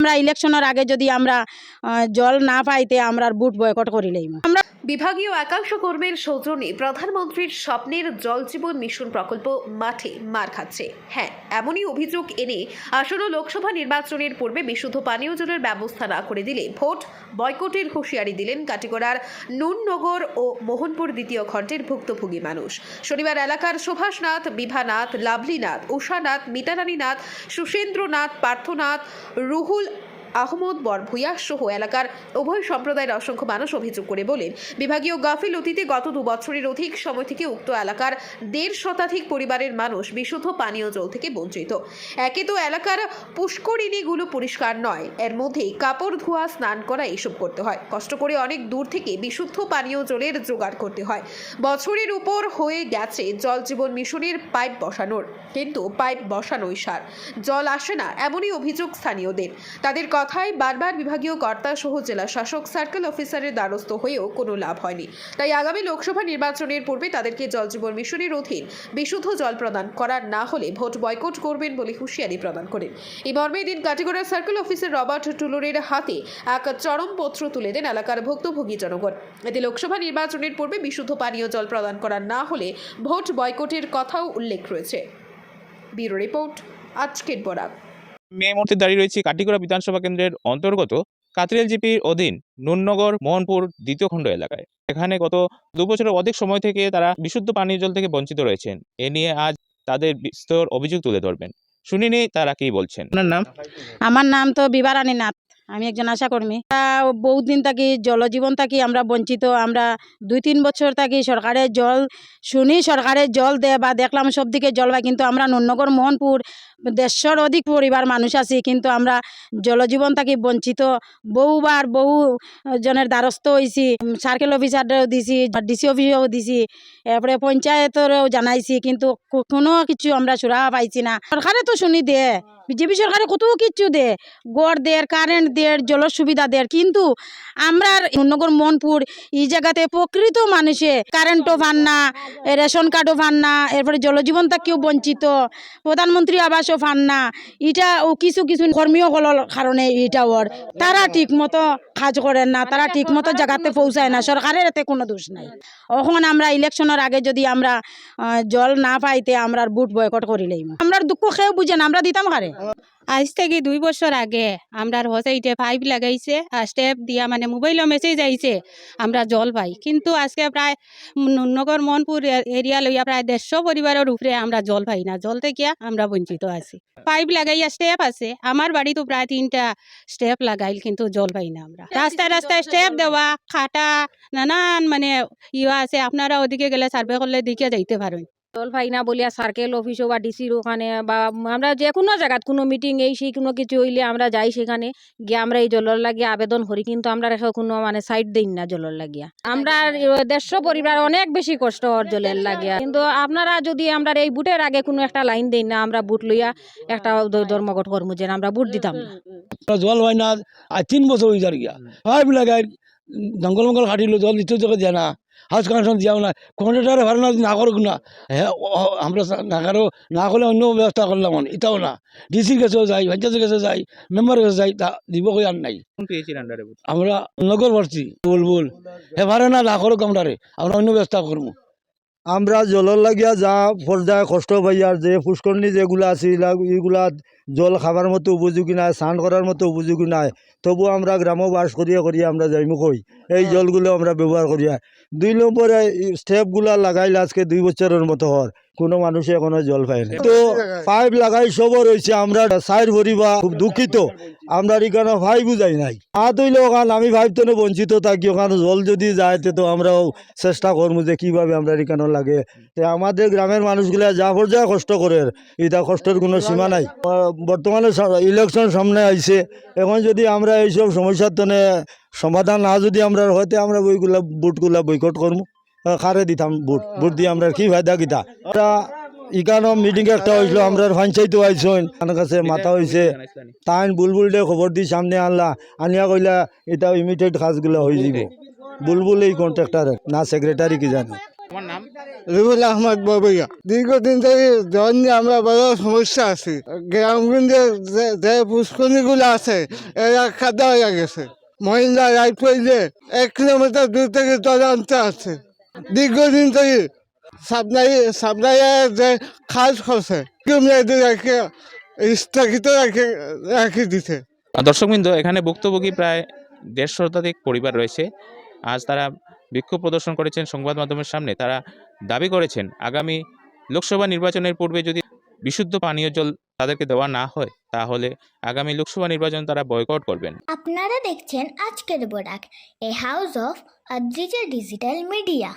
আমরা ইলেকশনের আগে যদি আমরা জল না পাইতে আমরা বুট বয়কট করিলেই আমরা বিভাগীয় একাংশ কর্মীর সৌজন্যে প্রধানমন্ত্রীর স্বপ্নের জল জীবন মিশন প্রকল্প মাঠে মার খাচ্ছে। হ্যাঁ এমনই অভিযোগ এনে আসন্ন লোকসভা নির্বাচনের পূর্বে বিশুদ্ধ পানীয় জলের ব্যবস্থা না করে দিলে ভোট বয়কটের হুঁশিয়ারি দিলেন কাটিগড়ার নুননগর ও মোহনপুর দ্বিতীয় খণ্ডের ভুক্তভোগী মানুষ। শনিবার এলাকার সুভাষনাথ, বিভানাথ, লাভলীনাথ, উষানাথ, মিতারানীনাথ সুশেন্দ্রনাথ পার্থনাথ, রুহুল আহমদ বরভূয়া সহ এলাকার উভয় সম্প্রদায়ের অসংখ্য মানুষ অভিযোগ করে বলেন, বিভাগীয় গাফিল গাফিলতিতে গত দু বছরের অধিক সময় থেকে উক্ত এলাকার দেড় শতাধিক পরিবারের মানুষ বিশুদ্ধ পানীয় জল থেকে বঞ্চিত। একে তো এলাকার পুষ্করিণীগুলো পরিষ্কার নয়, এর মধ্যে কাপড় ধোয়া, স্নান করা এসব করতে হয়। কষ্ট করে অনেক দূর থেকে বিশুদ্ধ পানীয় জলের জোগাড় করতে হয়। বছরের উপর হয়ে গেছে জল জীবন মিশনের পাইপ বসানোর। কিন্তু পাইপ বসানোই সার। জল আসে না, এমনই অভিযোগ স্থানীয়দের। তাদের কথায় বারবার বিভাগীয় কর্তা সহ জেলা শাসক সার্কেল অফিসারের দ্বারস্থ হয়েও কোনো লাভ হয়নি। তাই আগামী লোকসভা নির্বাচনের পূর্বে তাদেরকে জল জীবন মিশনের অধীন বিশুদ্ধ জল প্রদান করার না হলে ভোট বয়কট করবেন বলে হুঁশিয়ারি প্রদান করেন। এই মর্মে দিন কাটিগড়ার সার্কেল অফিসার রবার্ট টুলুরের হাতে এক চরমপত্র তুলে দেন এলাকার ভুক্তভোগী জনগণ। এতে লোকসভা নির্বাচনের পূর্বে বিশুদ্ধ পানীয় জল প্রদান করা না হলে ভোট বয়কটের কথাও উল্লেখ রয়েছে। ব্যুরো রিপোর্ট, আজকের বরাক। এই মুহূর্তে দাঁড়িয়ে রয়েছে কাটিগড়া বিধানসভা কেন্দ্রের অন্তর্গত কাতরিয়াল জিপির অধীন নুননগর মোহনপুর দ্বিতীয় খণ্ড এলাকায়। এখানে গত দু বছরের অধিক সময় থেকে তারা বিশুদ্ধ পানীয় জল থেকে বঞ্চিত রয়েছেন। এ নিয়ে আজ তাদের বিস্তর অভিযোগ তুলে ধরবেন। শুনিনি তারা কি বলছেন। আপনার নাম? আমার নাম তো বিবারানী নাথ। আমি একজন আশাকর্মী। বহুত দিন থাকি জলজীবন থাকি, আমরা বঞ্চিত। আমরা দুই তিন বছর থাকি সরকারের জল শুনি, সরকারের জল দেয় বা দেখলাম সব দিকে জল পাই কিন্তু আমরা নুননগর মোহনপুর, দেড়শোর অধিক পরিবার মানুষ আছি, কিন্তু আমরা জলজীবন থাকি বঞ্চিত। বহুবার বহু জনের দ্বারস্থ হয়েছি সার্কেল অফিসারও দিছি ডিসি অফিসেও দিছি, এরপরে পঞ্চায়েতেরও জানাইছি, কিন্তু কোনো কিছু আমরা সুরাহা পাইছি না। সরকারে তো শুনি দে বিজেপি সরকারে কত কিছু দে, গড় দের কারেন্ট দের জলের সুবিধা দের কিন্তু আমরা নগর মনপুর এই জায়গাতে প্রকৃত মানুষে কারেন্টও পান না, রেশন কার্ডও পান না, এরপরে জলজীবন থেকেও বঞ্চিত, প্রধানমন্ত্রী আবাসও পান না। এটা ও কিছু কিছু কর্মীয় হলোর কারণে এটা ওর। তারা ঠিক মতো কাজ করেন না, তারা ঠিক মতো জায়গাতে পৌঁছায় না, সরকারের এতে কোনো দোষ নাই। এখন আমরা ইলেকশনের আগে যদি আমরা জল না পাইতে আমরা বুট বয়কট করিলেই আমরা দুঃখ খেয়েও বুঝে না, আমরা দিতাম কারে? আজ থেকে দুই বছর আগে আমরা হোসাইটে পাইপ লাগাইছে আর স্টেপ দিয়া মানে মোবাইলও মেসেজ আইছে, আমরা জল পাই। কিন্তু আজকে প্রায় নগর মনপুর এরিয়া লইয়া প্রায় দেড়শো পরিবারের উপরে আমরা জল পাই না। জল থেকে আমরা বঞ্চিত আছি। পাইপ লাগাইয়া স্টেপ আছে। আমার বাড়িতে প্রায় তিনটা স্টেপ লাগাইল, কিন্তু জল পাই না আমরা। রাস্তায় রাস্তায় স্টেপ দেওয়া, খাটা, নানান মানে ইয়া আছে। আপনারা ওদিকে গেলে সার্ভে করলে দিকে যাইতে পারেন। জল পাই না বলিয়া সার্কেল অফিসও বা ডিসির ওখানে বা আমরা যে কোনো জায়গাত কোনো মিটিং এই সেই কোনো কিছু হইলে আমরা যাই সেখানে। গিয়ে আমরা এই লাগিয়া আবেদন করি, কিন্তু আমরা রেখে কোনো মানে সাইড না লাগিয়া। আমরা পরিবার অনেক বেশি কষ্ট হওয়ার জলের লাগিয়া। কিন্তু আপনারা যদি আমরা এই বুটের আগে কোনো একটা লাইন দিই না, আমরা বুট লইয়া একটা ধর্মঘট কর্ম যে আমরা বুট দিতাম না। জল হয় না আর তিন বছর হয়ে যার গিয়া। জঙ্গল মঙ্গল জল দিতে দেয় না। হাউস কানেকশন দিয়াও না। কন্ট্রাক্টারে ভালো না না করুক না। হ্যাঁ আমরা না কারও না করলে অন্য ব্যবস্থা করলাম এটাও না। ডিসির কাছেও যাই পঞ্চায়েতের কাছে যাই মেম্বারের কাছে যাই তা দিব কই আর নাই। আমরা নগর ভর্তি বুলবুল হে পারে না না করুক আমরা আমরা অন্য ব্যবস্থা করব। আমরা জলর লাগিয়া যা পর্যায়ে কষ্ট পাইয়ার যে পুষ্করণী যেগুলো আছে এগুলা- জল খাবার মতো উপযোগী নাই স্নান করার মতো উপযোগী নাই তবু আমরা গ্রামে বাস করিয়া করিয়া আমরা যাইমু কই? এই জলগুলো আমরা ব্যবহার করিয়া। দুই নম্বরে স্টেপগুলা লাগাইলে আজকে দুই বছরের মতো হর কোনো মানুষে এখনও জল পায় না। তো পাইপ লাগাই সব রয়েছে আমরা সাইড ভরিবা খুব দুঃখিত। আমরা এখানে ভাই বুঝাই নাই? আ তৈল ওখান আমি ভাইতো বঞ্চিত থাকি ওখানে জল যদি যায় তে তো আমরাও চেষ্টা করব যে কীভাবে আমরা এখানে লাগে। তে আমাদের গ্রামের মানুষগুলা যা পর্যায়ে কষ্ট করে এটা কষ্টের কোনো সীমা নাই। বর্তমানে ইলেকশন সামনে আইছে। এখন যদি আমরা এইসব সমস্যার তনে সমাধান না যদি আমরা হয়তো আমরা বইগুলা বুটগুলা বৈকট করব। কারে দিতাম বুট। বুট দিয়ে আমরা কি ফায়দা কিতা? আমরা ইকানো মিটিং একটা হয়েছিল আমরা পঞ্চায়েত আইসন আমার কাছে মাথা হয়েছে তাইন বুলবুল দে খবর দি সামনে আনলা। আনিয়া কইলা এটা ইমিডিয়েট কাজগুলো হয়ে যাব। বুলবুল এই কন্ট্রাক্টর না সেক্রেটারি কি জানি। তোমার নাম? রুহুল আহমদ ববিয়া। দীর্ঘদিন থেকে জল নিয়ে আমরা বড় সমস্যা আছি। গ্রামগঞ্জে যে পুষ্করণীগুলো আছে এরা কাদা হয়ে গেছে। মহিলা রাইট পড়লে এক কিলোমিটার দূর থেকে জল আনতে আছে। দীর্ঘদিন ধরে সাপ্লাই সাপ্লাইয়ের যে খাস করছে স্থগিত রাখে রাখি আর দর্শকবৃন্দ, এখানে ভুক্তভোগী প্রায় দেড় শতাধিক পরিবার রয়েছে। আজ তারা বিক্ষোভ প্রদর্শন করেছেন সংবাদ মাধ্যমের সামনে। তারা দাবি করেছেন, আগামী লোকসভা নির্বাচনের পূর্বে যদি বিশুদ্ধ পানীয় জল তাদেরকে দেওয়া না হয়, তাহলে আগামী লোকসভা নির্বাচন তারা বয়কট করবেন। আপনারা দেখছেন আজকের Barak a house of Adrija digital media